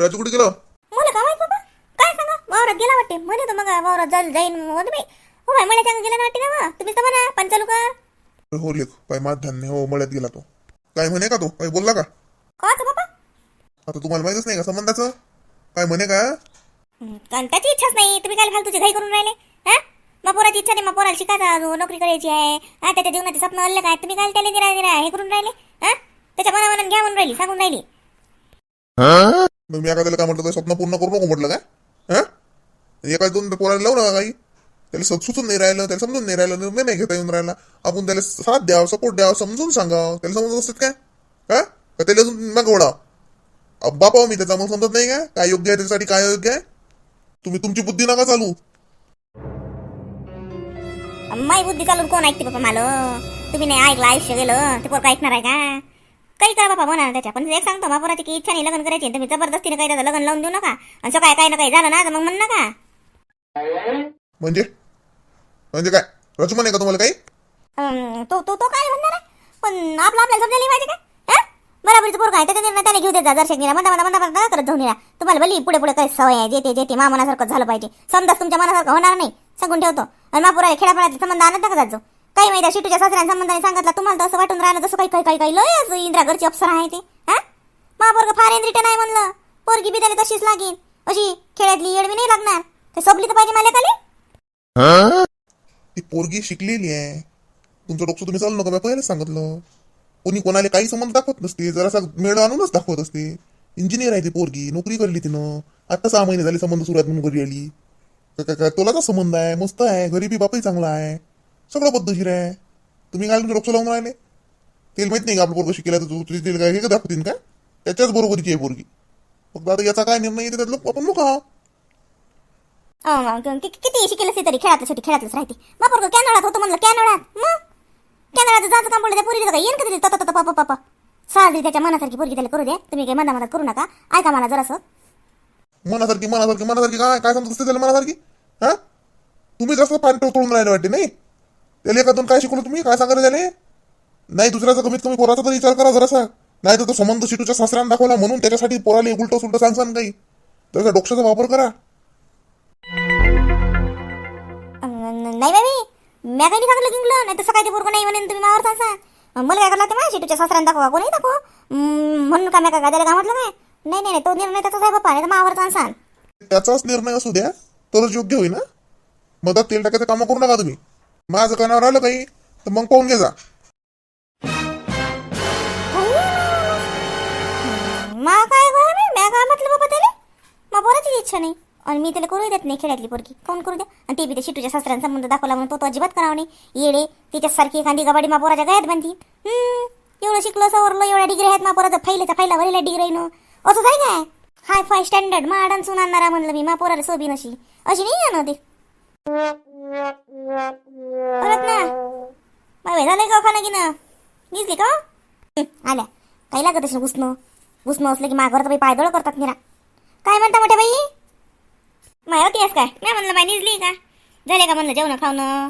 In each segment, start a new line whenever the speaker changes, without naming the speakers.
राजू कुठे गेलो?
मला का माहीत बाबा? काय सांगा? वावरात गेला वाटते. म्हणे तो मग वावरात जाईल जाईन होते बाई हो बाई मला सांगा गेला ना वाटते ना तुम्ही तर म्हणा पंचालू का
हो लेख. पाय मात धान्य. हो मळ्यात गेला तो. काय म्हणे का तो? काही बोलला का?
काच बाबा?
आता तुम्हाला माहितच नाही का संबंधाचं? काय म्हणे का?
हं, त्याची इच्छाच नाही. तुम्ही काय फालतूची घाई करून राहिले हा? मग पोराची इच्छा नाही मग पोराला शिकायचा अजून नोकरी करायची आहे. हा त्याच्या जीवनाचे स्वप्न अल्ले काय? तुम्ही काय त्याला निरा निरा हे करून राहिले हा? त्याच्या मनामनात घ्या म्हणून राहिली सांगून राहिली.
मग मी एखाद्याला काय म्हटलं स्वप्न पूर्ण करू नको म्हटलं काय? हा? एका दोन पोराला लावू नका काही? त्याला सुचून नाही राहिलं त्याला समजून नाही राहिलं निर्णय नाही घेता येऊन राहिला. आपण त्याला साथ द्यावं सपोर्ट द्यावं समजून सांगावं. त्याला समजत असतात काय? हा? का त्याला अजून मग ओढाव बापा मी त्याचा मग समजत नाही का काय योग्य आहे त्याच्यासाठी काय योग्य आहे? तुम्ही तुमची बुद्धी नका चालू
माई बुद्धी चालून कोण ऐकते बाबा मला तुम्ही नाही ऐकलं आयुष्य गेलं ते पोरं ऐकणार आहे का? काही करा बाबा म्हणा त्याच्या पण एक सांगतो बापोराची की इच्छा नाही लग्न करायची तुम्ही जबरदस्तीने काही त्याचं लग्न लावून देऊ नका. आणि सकाळी काही ना काही झालं ना तर मग म्हण नका.
म्हणजे म्हणजे काय? रचू म्हणे का तुम्हाला काही?
अं, तो तो तो काय म्हणणार आहे? पण आपलं आपल्याला समजायला पाहिजे का? हा? बराबरीचं पोरं काय त्याच्या निर्णय त्याला घेऊ देत जा जर शेकणीला म्हणता म्हणता म्हणता म्हणता करत जाऊन या तुम्हाला भली पुढे पुढे काही सवय आहे जेते जेते मा मनासारखं झालं पाहिजे. समजाच तुमच्या मनासारखं होणार नाही. सांगून ठेवतो. आणि महापुराला खेड्यापाड्याचे संबंध आणत नका जात जाऊ. काही माहिती शिटूच्या सासऱ्या संबंधाने सांगितलं तुम्हाला तसं असं वाटून राहिलं जसं काही काही काही काही लय असं इंद्रा घरची अप्सर आहे ते. हा? महापोरग फार इंद्रिटन आहे म्हणलं. पोरगी बी त्याला तशीच लागेल. अशी खेड्यातली येडवी नाही लागणार. ते सोबली तर पाहिजे मला खाली
ती पोरगी शिकलेली आहे. तुमचं डोकं तुम्ही चालू नका पहिलेच सांगितलं. कोणी कोणाला काही संबंध दाखवत नसते. जरासा मेळ आणूनच दाखवत असते. इंजिनियर आहे ती पोरगी. नोकरी करली तिनं. आता सहा महिने झाले संबंध सुरुवात म्हणून घरी आली. काय- काय तोलाचा संबंध आहे. मस्त आहे. गरीबी बापही चांगला आहे. सगळं पद्धतशीर आहे. तुम्ही काय तुमचं डोकं लावून राहिले तेल माहीत नाही का आपलं पोरगं शिकेला तर तू? तुझी तेल काय हे का दाखवतील का? त्याच्याच बरोबरीची आहे पोरगी. फक्त आता याचा काय निर्णय येते त्यातलं आपण मुका
अं, कि- किती शिकेल असते तरी खेळातलं शेवटी खेळातलंच राहते. मग पोरगं कॅनडात होतं म्हणलं कॅनडात मग? कॅनडात जायचं काम पडलं त्या पोरीला काय येईन का तिथे? तत पापा पापा साजरी त्याच्या मनासारखी पोरगी त्याला करू द्या तुम्ही काही मना मनात करू नका. ऐका मला जरासं.
मनासारखी मनासारखी मनासारखी काय? काय समजत असते त्याला मनासारखी? हा? तुम्ही जास्त फार तोडून राहिले वाटते नाही? त्याला एका दोन काय शिकवलं तुम्ही? काय सांगायला त्याले नाही दुसऱ्याचा कमीत कमी पोराचा तरी विचार करा जरासा. नाही तर तो संबंध शिटूच्या सासऱ्यानं दाखवला म्हणून त्याच्यासाठी पोराला उलट सुलट सांगसान काही. त्याचा डोक्याचा वापर करा.
नाही बाबी म्या काही नाही सांगितलं किंगलं नाही तर सकाळी ते पोरगं नाही म्हणेन तुम्ही मावर सांगा मला काय करला ते माझ्या शेटूच्या सासऱ्यानं दाखवा. कोणी दाखवा? म्हणून का म्या काय काय म्हटलं काय? नाही नाही नाही, तो निर्णय त्याचा आहे बाप्पा. नाही तर मावर सांग
त्याचाच निर्णय असू द्या. तरच योग्य होईल ना मधात तेल टाकायचं कामं करू नका तुम्ही. माझं कानावर आलं काही तर मग पाहून घे जा.
मा काय घर मी काय म्हटलं बाबा त्याला? मा इच्छा नाही. आणि मी त्याला करू देत नाही खेड्यातली पोरगी. काऊन करू द्या? आणि ते बी ते शिटूच्या सासऱ्यांचा संबंध दाखवला म्हणून तो तो अजिबात करावा नाही. येडे तिच्यासारखी एखादी गबाडी मा पोराच्या गळ्यात बांधली एवढं शिकलं सवरलं एवढ्या डिग्री आहेत मा पोराचं. फैल्याच्या फैला भरलेल्या डिग्री न. असं आहे काय? हाय फाय स्टँडर्ड मा डान्स आणणारा म्हणलं मी. मा पोराला सोबीन अशी. अशी नाही आहे ना ते. परत ना. मग वेळा नाही का खाना की ना निघली का आल्या. काही लागत असेल घुसणं घुसणं असलं की माघावर तर पायदळ करतात निरा. काय म्हणता मोठ्या बाई? माय होती काय? नाही म्हणलं बाई निजली का? झाले का म्हणलं जेवण खावणं?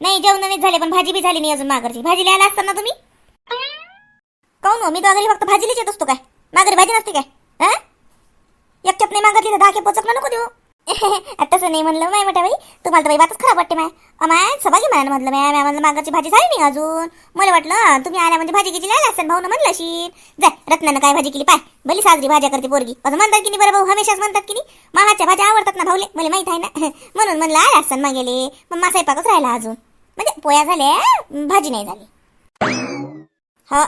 नाही जेवण नाही झाले पण भाजी बी झाली नाही अजून माघरची. भाजी लिहायला असताना तुम्ही? काऊन हो? मी तर घरी फक्त भाजीलीच येत असतो काय? माघारी भाजी नसते काय? हा? एक चप नाही मागितली तर दहा के पोचकलं नको देऊ. तसं नाही म्हणलं माय मोठ्या बाई तुम्हाला तर बाई बातच खराब वाटते माय. माय सभागी म्हणाल म्हटलं मॅ मॅ म्हणलं मागाची भाजी झाली नाही अजून. मला वाटलं तुम्ही आल्या म्हणजे भाजी किती नाही असेल भाऊ म्हणलं अशी जाय रत्नानं काय भाजी केली पाय. भली साजरी भाज्या करते पोरगी. असं म्हणतात की नाही बरं भाऊ हमेशाच म्हणतात की नाही. माहाच्या भाज्या आवडतात ना भाऊले. मला माहीत आहे ना. म्हणून म्हणलं आल्या मग याले मग मा स्वयंपाकच राहिला अजून. म्हणजे पोया झाल्या भाजी नाही झाली. हा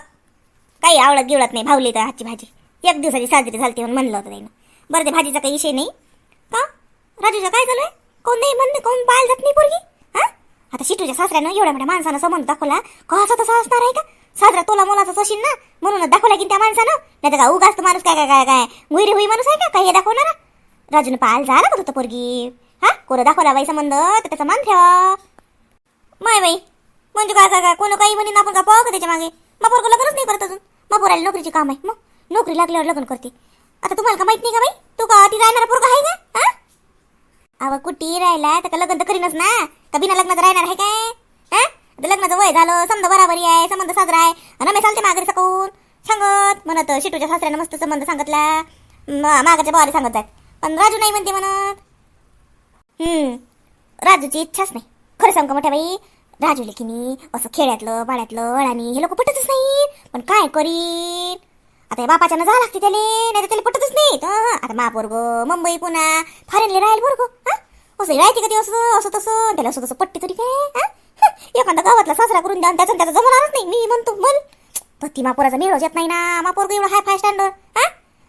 काही आवडत गिवडत नाही भावली तर हातची भाजी. एक दिवसाची साजरी झाली म्हणून म्हणलं होतं त्यानं. बरं ते भाजीचा काही विषय नाही. का? राजूच्या काय झालंय? कोण नाही म्हणणे कोण पाहायला जात नाही पोरगी? हा? आता शिटूच्या सासऱ्यानं एवढ्या मोठ्या माणसानं संबंध दाखवला. कसा तसा असणार आहे का? साजरा तोला मोलाचा असेल ना? म्हणून दाखवला की त्या माणसानं. नाही तर का उगाच माणूस काय काय काय काय? गुईरी हुई माणूस आहे का? काय हे दाखवणार? राजून पाहायला झाला का होतं पोरगी? हा? कोरं दाखवला बाई संबंध तर त्याचा मान ठेवा. माय बाई म्हणजे काय काय काय? कोण काही म्हणे आपण का पाहू का त्याच्यामागे? मग पोरगं लग्नच नाही करत अजून. मग पोराला नोकरीची काम आहे. मग नोकरी लागल्यावर लग्न करते. आता तुम्हाला का माहीत नाही का बाई? तू का ती राहणार पोरगा आहे का? हा? अव कुठे राहिला? तर लग्न तर करीनच ना? का बिना लग्नाचं राहणार आहे काय? हा? लग्नाचं वय झालं समजा बराबरी आहे संबंध साजरा आहे. रमेश चालते माघारी सकून सांगत म्हणत शिटूच्या सासऱ्यानं मस्त संबंध सांगितला. माघारच्या भावाला सांगत आहेत पण राजू नाही म्हणते म्हणत. हम्म. राजूची इच्छाच नाही. खरं सांग का मोठ्या बाई? राजूले की नाही असं खेड्यातलं पाड्यातलं अळानी हे लोक पटतच नाही. पण काय करीन? आता बापाच्या जा लागते त्याले नाही तर त्याला पटतच नाही आता महापोरग मुंबई पुन्हा फॉरेनले राहील बरं हा? असं राहते कधी असं असं तसं? त्याला असं तसं पट्टी तरी काय हा? एखादा गावातला सासरा करून द्या त्याचा त्याचा जमणारच नाही मी म्हणतो बोल. पण ती मापोराचा मेळ येत नाही ना मापोरग एवढा हाय फाय स्टँडर्ड हा?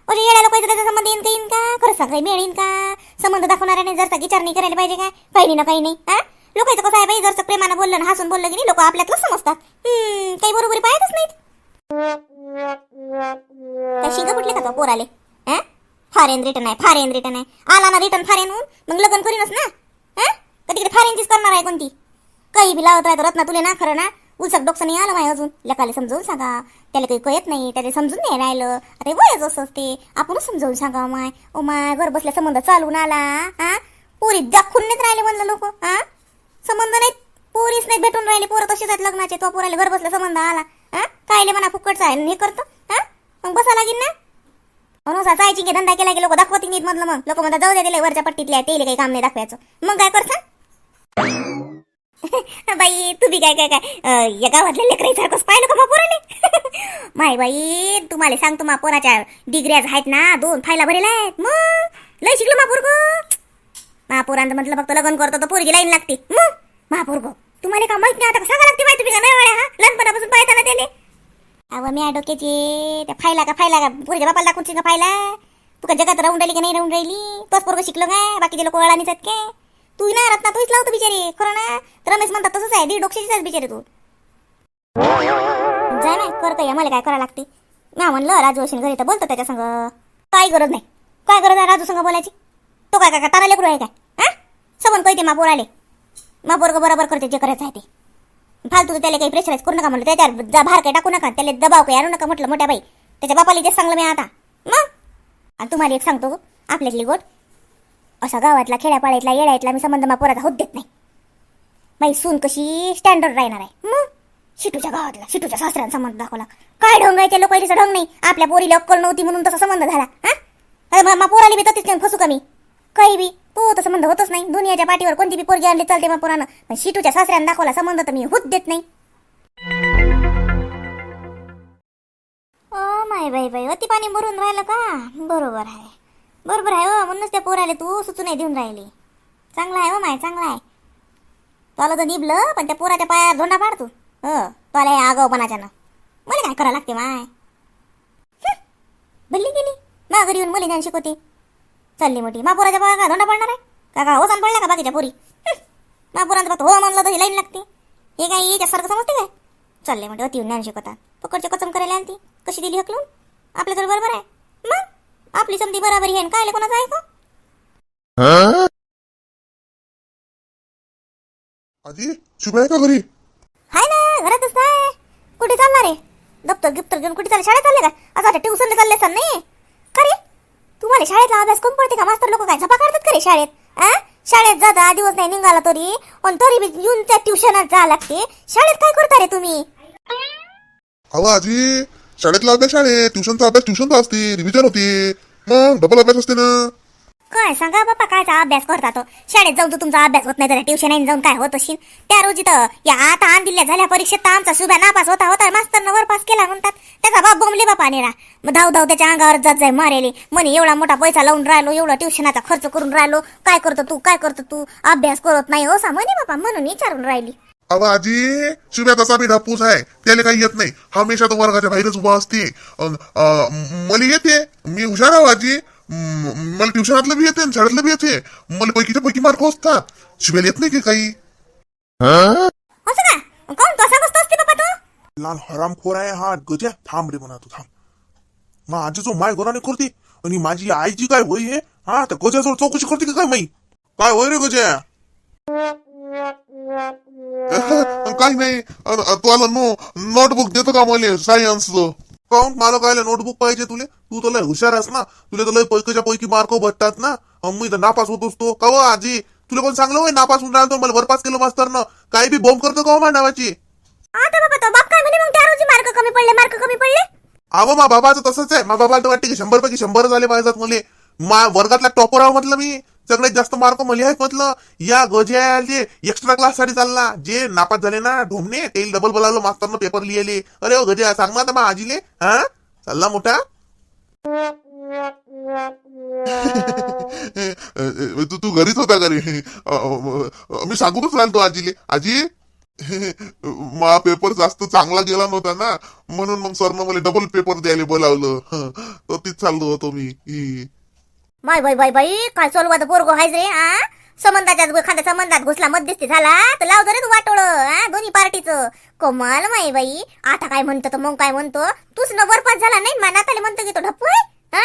अरे येड्या पाहिजे त्याचा संबंध येईन का येईन का? खरं सांग काही येईन का? संबंध दाखवणाऱ्याने जर विचार नाही करायला पाहिजे काय? काही नाही ना काही नाही हा? लोकांचं कसं आहे बाई जर प्रेमानं बोललं ना हसून बोललं की नाही लोक आपल्यातलं समजतात. हम्म, काही बरोबरी पाहतच नाहीत. काय शिंग कुठले का तो पोराले? हा? फॉरेन रिटर्न आहे फॉरेन रिटर्न आहे. आला ना रिटर्न फॉरेन होऊन मग लग्न करीनच ना. हा? कधी तिकडे फॉरेनचीच करणार आहे कोणती? काही बी लावत राहतो रत्ना तुले ना खरं ना. उलसक डोकसं नाही आलं माय अजून. लकाले समजावून सांगा. त्याला काही कळत नाही त्याला समजून नाही राहिलं. आता वयच असं असते. आपणच समजावून सांगा माय. ओ माय घर बसल्या संबंध चालून आला. हा? पोरी दाखवून नाहीत राहिले म्हणलं लोक. हा? संबंध नाहीत. पोरीच नाही भेटून राहिले. पोरं तसेच आहेत लग्नाचे? तो पोराला घर बसल्या संबंध आला. हा? कायले म्हणा फुकटचा आहे. हे करतो. हा? मग बसा लागेल ना. म्हणून असा जायची की धंदा केला की लोक दाखवतील नीट मधलं मग. लोक म्हणतात जाऊ द्या दिले वरच्या पट्टीतल्या तेले काही काम नाही दाखवायचं. मग काय करता? बाई तुम्ही काय काय काय? या गावातल्या लेकराईसारखंच पाहिलं का पोराने माय बाई तुम्हाला सांगतो मा पोराच्या डिग्र्या आहेत ना दोन फायला भरेला आहेत. मग? लय शिकलो मा पोरग. महापुरांत म्हटलं फक्त लग्न करतो तर पोरगी लाईन लागते. मग? महापूर्ग तुम्हाला का माहीत नाही आता सांगा लागते माहिती तुम्ही का नाही वाड्या हा? लहानपणापासून पाहता ना त्याले. अव मी डोक्याचे त्या फायला का फायला का पोरीच्या बापाला दाखवून का फायला तू का जगात राहून राहिली का नाही राहून राहिली? तोच पोरग शिकलो काय? बाकीचे लोक वळानीच आहेत काय? तू ना रत्ना तूच लावतो बिचारी. खरं ना? रमेश म्हणतात तसंच आहे. दीड डोक्षाचीच आहेस बिचारी तू. जाय ना करतो या मला काय करावं लागते? ना म्हणलं राजू असेल घरी तर बोलतो त्याच्या संग. काय गरज नाही. काय गरज आहे राजू संग बोलायची? तो काय काय तारा लेकरू आहे काय? हा? सबन कळते मा पोराले. मा पोरग बरोबर करते जे करायचं आहे ते. फालतू त्याला काही प्रेशराईज करू नका म्हटलं त्याच्यावर जा भार काही टाकू नका. त्याला दबाव काही आणू नका म्हटलं मोठ्या बाई. त्याच्या बापाला तेच सांगलं मी आता. मग? आणि तुम्हाला एक सांगतो आपल्यातली गोट. असा गावातला खेड्यापाड्यातला येड्यातला मी संबंध मा पोराचा होत देत नाही. बाई सून कशी स्टँडर्ड राहणार आहे. मग? शिटूच्या गावातला शिटूच्या सासऱ्यानं संबंध दाखवला काय ढोंग आहे त्या लोकांचा ढोंग नाही. आपल्या पोरीला अक्कल नव्हती म्हणून तसा संबंध झाला. हा? अरे मा- मा पोराला बी ततीच नाही का मी? काही बी. तो तर संबंध होतच नाही. दुनियाच्या पाठीवर कोणती बी पोरगी आणली चालते मग पुरानं. पण शिटूच्या सासऱ्यानं दाखवला संबंध तर मी होत देत नाही. ओ माय बाई बाई अति पाणी भरून राहिलं का? बरोबर आहे. बरोबर आहे हो म्हणूनच त्या पोराले तू सुचू नाही देऊन राहिली. चांगला आहे हो माय चांगला आहे. तुला तर निबलं पण त्या पोराच्या पायावर धोंडा पाडतो हो तुला हे आगाऊपणाच्यानं. मला काय करावं लागते माय? हं, गेली माघरी येऊन मुली ज्ञान शिकवते. चालली मोठी. मा पोराच्या पाया का धोंडा पडणार आहे? का का होसान पडला का बाकीच्या पोरी? हं, मा पोरांचं फक्त हो म्हणलं तर ही लाईन लागते. हे काय याच्यासारखं समजते काय? चालले म्हणजे अति ज्ञान शिकवतात पकडचे कचम करायला आली ती. कशी दिली हकलून? आपल्या तर बरोबर आहे. मग? आपली समधी बराबरी आहे काय कोणाचं आहे का
आजी शुभ आहे का घरी?
हाय ना घरातच नाही. कुठे चालणार आहे? दप्तर गिफ्तर घेऊन कुठे चालले? शाळेत चालले का? असं वाटतं ट्युशनला चालले असतात नाही? का रे? तुम्हाला शाळेतला अभ्यास कोण पडते का? मास्तर लोक काय झपा काढतात का रे शाळेत? आ शाळेत जाता दिवस नाही निघाला तरी. पण तरी बी येऊन त्या ट्युशनात जा लागते. शाळेत काय करता रे तुम्ही?
अहो आजी शाळेतला अभ्यास शाळेत. ट्युशनचा अभ्यास ट्युशनचा असते. रिव्हिजन होते. मग डबल अभ्यास असते ना.
काय सांगा बाप्पा कायचा अभ्यास करता तो? शाळेत जाऊन तर तुमचा अभ्यास होत नाही तर ट्युशन जाऊन काय होत असेल त्या रोजी तर या आता आण दिल्या झाल्या परीक्षेत तर आमचा शुभ्या नापास होता होता. मास्तरनं वर पास केला म्हणतात. त्याचा बाप बोंबले बापा नेरा मग धाव धाव त्याच्या अंगावर जात जाय मारेले. म्हणे एवढा मोठा पैसा लावून राहिलो एवढा ट्युशनाचा खर्च करून राहिलो. काय करतो तू काय करतो तू? अभ्यास करत नाही हो सा म्हणे बापा म्हणून विचारून राहिली.
अहो आजी शुभ्या तसा बी ढापूस आहे. त्याला काही येत नाही. हमेशा तो वर्गाच्या बाहेरच उभा असते. मला येते. मी हुशार आहो आजी. मला ट्युशनातलं बी येते आणि शाळेतलं बी येते. मला पैकीच्या पैकी मार्क असतात. शुभ्याला येत नाही की काही?
असं का कोण? असते तू?
लहान हरामखोर आहे हा. गजा थांब रे म्हणा तू थांब. मग आजी जो माय गोराने करते आणि माझी आईची काय होई आहे? हा त्या गजाजवळ चौकशी करते काय माई? काय होय रे गजा?
काही नाही तू आला नो नोटबुक देतो का मला? सायन्सचं
काऊन मला काय नोटबुक पाहिजे तुले? तू तर लय हुशार आहेस ना? तुला तर लय पैकीच्या पैकी मार्क भेटतात ना? मी तर नापास होत असतो का हो आजी? तुला कोण सांगलं होय नापास होऊन राहिलो मला वरपास केलं मास्तरनं काही बी बॉम्ब करतो का हो माझ्या नावाची
आता बाबा तो बाप काय म्हणे मग? त्या रोजी मार्क कमी पडले मार्क कमी पडले?
अहो मा बाबाचं तसंच आहे. मा बाबाला तर वाटते की शंभर पैकी शंभर झाले पाहिजेत मले मा वर्गातला टॉपर आहो म्हटलं मी. सगळ्यात जास्त मार्क मला आहेत म्हटलं. या गजे एक्स्ट्रा क्लाससाठी चालला. जे नापास झाले ना ढोमणे ते डबल बोलावलं मास्तरनं पेपर लिहिले. अरे हो गजे सांग ना मग आजीले हा? चालला मोठा. तू तू घरीच होता घरी मी सांगूनच राहिलो आजीले. आजी मा पेपर जास्त चांगला गेला नव्हता ना. म्हणून मग सरनं मला डबल पेपर द्यायला बोलावलं. तर तीच चाललो होतो मी.
माय बाई बाई बाई काय सोलवाद पोरगो हायच रे आ? संबंधाच्या खाद्या संबंधात घुसला मध्यस्थी झाला तर लाव रे तू वाटोळ दोन्ही पार्टीचं. कमाल माय बाई. आता काय म्हणतो तर मग काय म्हणतो? तूच न बरपास झाला नाही मनात आले म्हणतो की तो ढप्पू आहे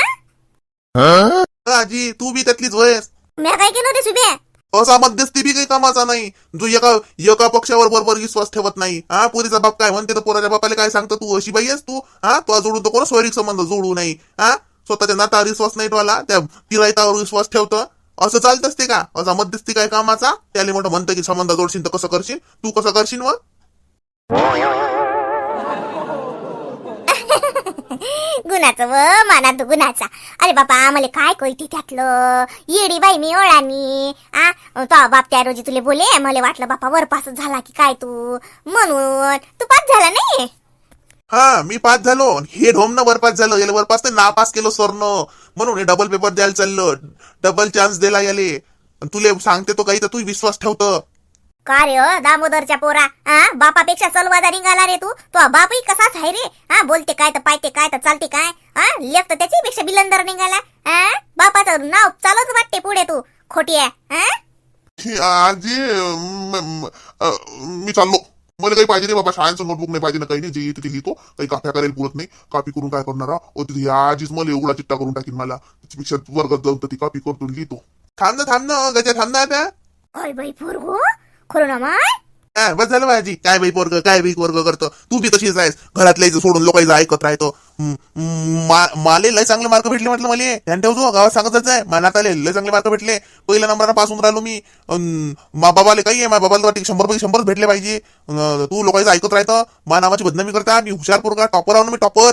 हा?
आजी तू बी त्यातलीच वयस
म्या काय केलं रे सुबे
असा मध्यस्थी बी काही कामाचा नाही. जो एका एका पक्षावर बरोबर विश्वास ठेवत नाही. हा पुरीचा बाप काय म्हणते तर पोराच्या बापाला काय सांगतो तू? अशी बाई आहेस तू? हा तो जोडून तो कोण स्वैरिक संबंध जोडू नाही. हा स्वतःच्या नातावर विश्वास नाही ठेवला त्या तिरायतावर विश्वास ठेवतं. असं चालत असते का? असा मध्यस्थी काय कामाचा? त्याला मोठं म्हणतं की संबंध जोडशील तर कसं करशील? तू कसं करशील मग?
गुणाचं व मानात गुणाचा. अरे बापा आम्हाला काय कळते त्यातलं? येडी बाई मी ओळानी. आ तो बाप त्या रोजी तुले बोले मला वाटलं बापा वरपासच झाला की काय तू? म्हणून. तू पास झाला नाही
हा मी पास झालो. हे ढोमनं वरपास झालं. याला वरपास तर नापास केलं सरनं म्हणून हे डबल पेपर द्यायला चाललं. डबल चान्स दिला याले. तुले सांगते तो काही तर तू विश्वास ठेवतं.
का रे अ, दामोदरच्या पोरा? हा बापापेक्षा चलवादा निघाला रे तू. तो बापही कसाच आहे रे? हा बोलते काय तर पायते काय तर चालते काय? हा लेख तर त्याच्यापेक्षा बिलंदर निघाला. हा बापाचं नाव चालत वाटते पुढे तू खोटी आहे. हा
ही आजी म- म- अ, मी चाललो. मला काही पाहिजे नाही बाबा शाळेचं नोटबुक नाही पाहिजे ना काही नाही जे येते ते लिहितो. काही काफ्या करायला पुरत नाही. कॉपी करून काय करणार? ओ तिथे आजीच मला एवढा चिट्टा करून टाकीन मला. त्याच्यापेक्षा वर्गात जाऊन तर ती कॉपी करतो लिहितो. थांब ना थांब ना गजा थांब ना आता.
काय बाई पोरगो खरं ना माय.
हा, बस झालं माझी. काय बाई पोरग काय बाई पोरग करतो? तू बी तशीच आहेस. घरातल्या सोडून लोकांचं ऐकत राहतो. माले लय चांगले मार्क भेटले म्हटलं मला. ध्यान ठेवतो गावात सांगतच आहे. मनात आले लय चांगले मार्क भेटले. पहिल्या नंबरला पासून राहिलो मी. मा बाबाले काही आहे मा बाबाला वाटते शंभर पैकी शंभरच भेटले पाहिजे. तू लोकांचं ऐकत राहतं. मा नावाची बदनामी करता. मी हुशार पोरगा टॉपर आहो मी टॉपर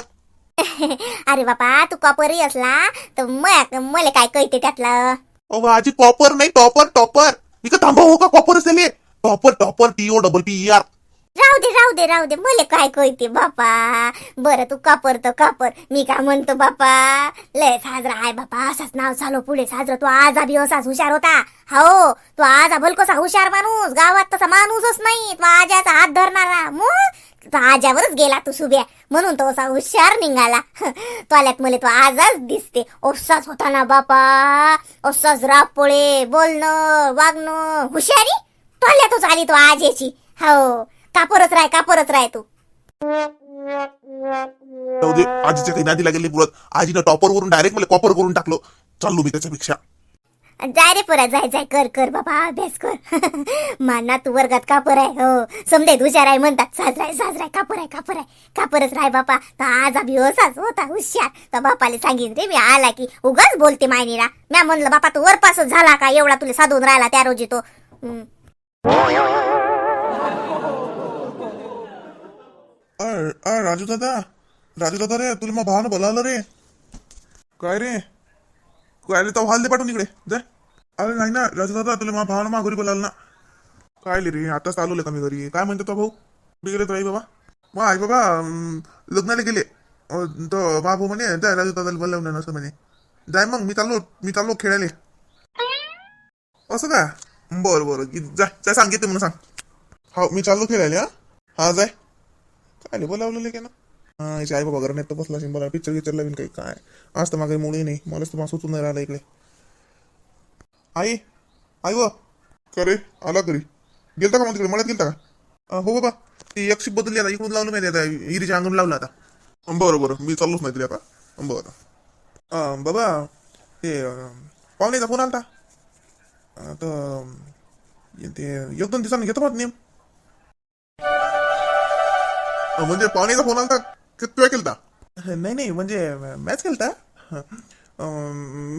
अरे बापा तू कॉपरही असला तर मला काय कळते त्यातलं?
अहो आजी टॉपर नाही टॉपर टॉपर मी का थांबा हो का? टॉपर असले topper topper PO double P R
राहू दे राहू दे राहू दे. मले काय कळते बापा. बरं तू कापर तर कापर. मी काय म्हणतो बापा? लय साजरा आहे बापा. असाच नाव चालू पुढे साजरा. तू आज बी असाच हुशार होता. हो तू आज भल कसा हुशार माणूस. गावात तसा माणूसच नाही. तू आजाचा हात धरणारा मग? आजावरच गेला तू सुब्या म्हणून तो असा हुशार निघाला. तो आल्यात मला तो आजच दिसते. ओसाच होता ना बापा. असाच रापोळे बोलणं वागणं. हुशारी? तो आल्यातच आली तो आजेची. हो कापरच राय कापरच राय तू?
जाऊ दे आजीच्या काही नादी लागेल पुरत. आजीनं टॉपर वरून डायरेक्ट मला कॉपर करून टाकलो. चाललो मी त्याच्यापेक्षा.
जाय रे पोरा जाय जाय कर कर बाबा अभ्यास कर. माना तू वर्गात कापर आहे? हो समजे हुशार आहे म्हणतात साजराय साजराय कापर आहे कापर आहे? कापरच राय बापा? तर आज अभि असाच होता हुशार. तर बापाले सांगितलं रे मी आला की उगाच बोलते मायनीला. म्या म्हणलं बापा तू वरपासच झाला का? एवढा तुला साधून राहिला त्या रोजी तो. हम्म.
अर राजू दादा. राजू दादा रे तुला मग भावानं बोलावलं रे. काय रे? काय रे तो हाल दे पाठवून इकडे. दे. अरे नाही ना राजू दादा तुला मा भावानं मा घरी बोलावलं ना. काय रे आताच आलो का मी घरी. काय म्हणतो तो भाऊ? बिगडे तो आई बाबा. मग आई बाबा लग्नाला गेले. तो मा भाऊ म्हणे जाय राजू दादाला बोलावलं नसं म्हणे. जाय मग मी चाललो मी चाललो खेळायला. असं का? बरं बरं. जा जाय जाय सांगितलं म्हणून सांग. हो मी चाललो खेळायला हा. हा जाय. काय बोलावलेलं की ना? हा याची आई बाबा घरात तर बसला असेल मला पिक्चर गिक्चर लावीन काही. काय? आज तर मागे मुळी नाही. मलाच तर सुचून नाही राहिला इकडे. आई आई व. करे आला घरी. गेलता का मग तिकडे? मला गेलता का? हो बाबा. ती एक शिप बदलली आता. इकडून लावलं माहिती आता. हिरीच्या अंगण लावलं आता. बरं बरं. मी चाललोच नाही तरी आता. बरं. बाबा ते पाहुणे पाहुण्याचा फोन आलता. तर ते एक दोन दिवसांनी घेतो मग नेम म्हणजे पाहुण्याचा फोन आलता की तुला केलता नाही नाही म्हणजे मॅच केलता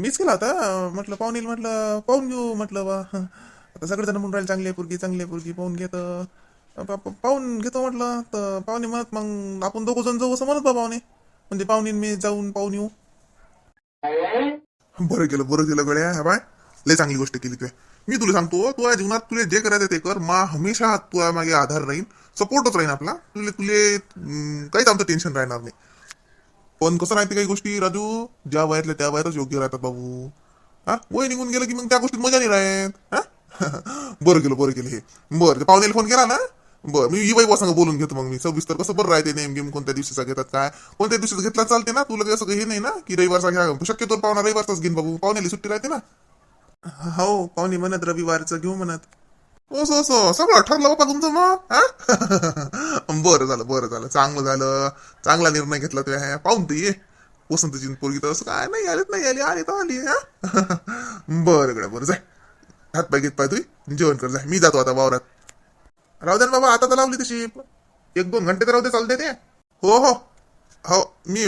मीच केला होता म्हटलं पाहुणीला म्हटलं पाहून घेऊ म्हटलं बा आता सगळेजण म्हणून राहिले चांगली आहे पोरगी चांगली आहे पोरगी पाहून घेत पाहून घेतो म्हटलं तर पाहुणे म्हणत मग आपण दोघं जण जाऊ असं म्हणत बा पाहुणे
म्हणजे पाहुणे मी जाऊन पाहून येऊ बरं केलं बरं केलं गड्या हा बाय लय चांगली गोष्ट केली तुझ्या मी तुला सांगतो तुझ्या जीवनात तुला जे करायचं ते कर. मा हमेशा तुझ्या मागे आधार राहील सपोर्टच राहील आपला. तुले तुले काहीच आमचं टेन्शन राहणार नाही. पण कसं राहते काही गोष्टी राजू? ज्या वयातल्या त्या वयातच योग्य राहतात बाबू. हा? वय निघून गेलं की मग त्या गोष्टीत मजा नाही राहत. हा? बरं केलं बरं केलं हे. बरं ते पाहुण्याला फोन केला ना? बरं मी युवाई संग बोलून घेतो मग मी. सविस्तर कसं बरं राहते नेम गेम कोणत्या दिवशीचा घेतात काय? कोणत्या दिवशीचा घेतला चालते ना? तुला काही असं हे नाही ना? की रविवारचा घ्या शक्यतो पाहुणा रविवारचाच घेईन बाबू. पाहुण्याला सुट्टी राहते ना? हो पाहुणे म्हणत रविवारचं घेऊ म्हणत. ओस ओस सगळं ठरलं बाबा तुमचं मग हा? बरं झालं बरं झालं. चांगलं झालं. चांगला निर्णय घेतला तुझ्या ह्या पाहून तू. ये वसंतची पोरगी तर असं काय नाही आलेत नाही आली आली तर आली हा? बरं गड्या बरं जाय हात पाय घेत पाय तुझी जेवण कर जाय मी जातो आता वावरात. राहू दे ना बाबा आता तर लावली तशी. एक दोन घंटे तर राहू दे चालते ते. हो हो. हो मी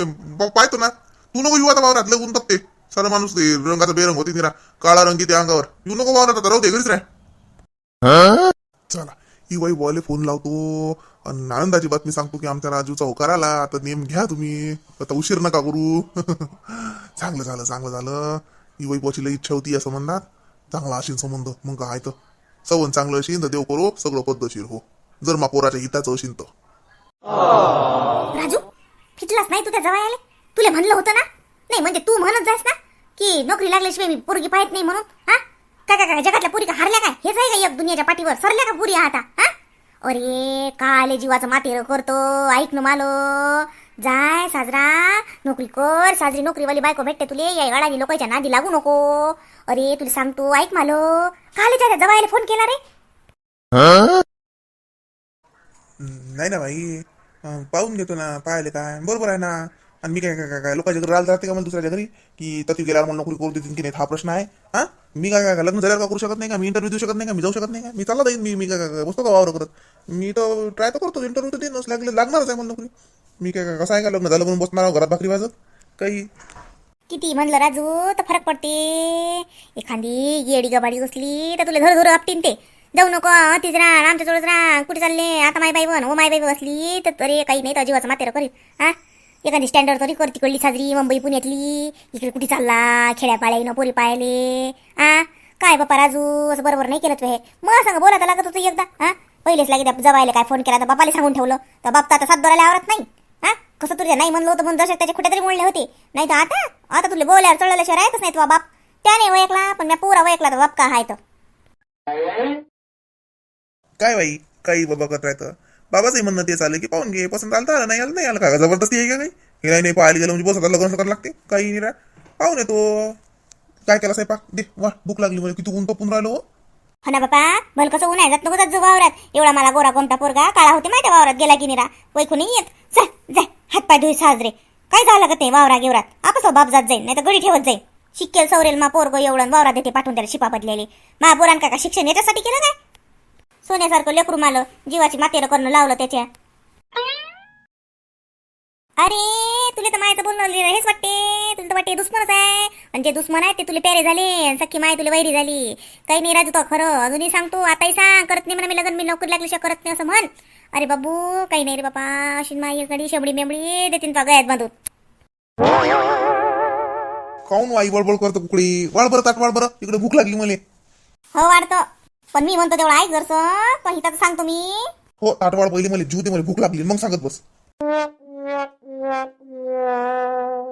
पाहतो ना. तू नको येऊ आता वावरात लगून ऊन तपते सारा माणूस ते रंगाचा बेरंग होती निरा. काळा रंगी त्या अंगावर. येऊ नको वावरात आता राहू दे घरीच राह. चला. ही वाई बॉले फोन लावतो. आणि आनंदाची बातमी सांगतो की आमच्या राजूचा होकार आला आता नेम घ्या तुम्ही. आता उशीर नका करू. चांगलं झालं चांगलं झालं. ही वाई बॉची इच्छा होती या संबंधात चांगला असेल संबंध. मग काय तर. सवन चांगलं असेल तर देव करो सगळं पद्धतशीर हो. जर मा पोराच्या हिताचं असेल तर.
राजू फिटलाच नाही तू त्या जवळ तुला म्हणलं होतं ना? नाही म्हणजे तू म्हणत जास ना की नोकरी लागल्याशिवाय मी पोरगी पाहत नाही म्हणून हा? काय काय काय जगातल्या पोरी का हारल्या काय? हेच आहे का एक दुनियाच्या पाठीवर? सरल्या का पुरी आता हा? अरे काले जीवाचं मातेर करतो ऐक ना मालो. जाय साजरा नोकरी कर. साजरी नोकरीवाली बायको भेटते तुले या अडाणी लोकांच्या नादी लागू नको. अरे तुला सांगतो ऐक मालो. काले त्या जवायला फोन केला रे.
नाही ना भाई पाहून घेतो ना पाहिले काय? बरोबर आहे ना. आणि मी काय काय काय- काय लोकांच्या घरी राहिलं राहते का मला दुसऱ्याच्या घरी? की तती गेल्यावर मला नोकरी करू देतील की नाही? हा प्रश्न आहे. हा? मी काय काय लग्न झाल्यावर का करू शकत नाही का? मी इंटरव्ह्यू देऊ शकत नाही का? मी जाऊ शकत नाही का? मी चालला जाईन. मी मी काय काय बसतो का वावर करत? मी तर ट्राय तर करतो. इंटरव्ह्यू तर देणंच लागले लागणारच आहे मला नोकरी मी काय कसं आहे का लग्न झालं म्हणून बसणार घरात भाकरी वाजत काही?
किती म्हणलं राजू? तर फरक पडते. एखादी येडी गबाडी बसली तर तुला धर धर आपटीन ते. जाऊ नको. तीच राहा. आमच्या जवळच राहा. कुठे चालले? आता माय बाई बन हो माय बाई बसली तर अरे काही नाही तर अजिबात मातेर करीत हा? एखादी स्टँडर्ड तरी कर तिकडली साजरी मुंबई पुण्यातली. इकडे कुठे चालला खेड्यापाड्यानं पोरी पाहिले. हा काय बापा राजू असं बरोबर नाही केलं तू हे. मला सांग बोलायला लागत होतं एकदा. हा पहिलेच लागे जवायला काय फोन केला तर बापाला सांगून ठेवलं. तर बाप तर आता सात दोराला आवरत नाही. हा कसं तुझ्या नाही म्हणलं होतं म्हणून दर्शक त्याचे कुठे तरी मोडले होते. नाही तर आता? आता तुला बोल्यावर चढल्याशिवाय राहतच नाही तुझा बाप. त्याने वयकला पण मी पुरा वयकला तर बाप का हाय तर
काय बाई? काही बाबा करत राहतं. बाबाचंही म्हणणं तेच आलं की पाहून घे पसंत आलं तर आलं नाही आलं नाही आलं. का जबरदस्ती आहे का काही? हे नाही नाही पाहायला गेलं म्हणजे बसत लग्न करायला लागते. काही नाही रा पाहून येतो. काय केला स्वयंपाक? दे वा भूक लागली मला किती ऊन तपून राहिलो. हो.
ना बापा मला कसं उन्हाय जात नको जात वावरात. एवढा मला गोरा कोणता पोरगा? काळा होते माहिती वावरात? गेला की निरा वैखू नाही येत? चल जा हात पाय धुई साजरे. काय झालं का ते वावरा गेवरात? आपस बाप जात जाईल नाही तर गडी ठेवत जाईल शिकेल सवरेल मा पोरगो एवढं वावरात देते पाठवून त्याला शिपा बदलेले मा पोरान का शिक्षण याच्यासाठी केलं काय? सोन्यासारखं लेकरू मालं जीवाची मातेर करणं लावलं त्याच्या. अरे तुला तर मायचं बोलणं हेच वाटते. तुला तर वाटते दुश्मनच आहे. आणि जे दुश्मन आहे ते तुला प्यारे झाले आणि सख्खी माय तुला वैरी झाली. काही नाही राजू तो खरं अजूनही सांगतो आताही सांग करत नाही म्हणा मी लग्न मी नोकरी लागल्याशिवाय करत नाही असं म्हण. अरे बाबू काही नाही रे बापा अशी माई कडे शेबडी मेबडी देतीन तो गळ्यात बांधून.
काऊन वाई बळबळ करतो कुकडी? वाळ बरं ताट वाळ बरं. इकडे भूक लागली मला.
हो वाटतं पण मी म्हणतो तेवढं ऐक जरसं. पण हिथं सांगतो मी.
हो वाळ पहिली मला जीव दे मला. भूक लागली. मग सांगत बस.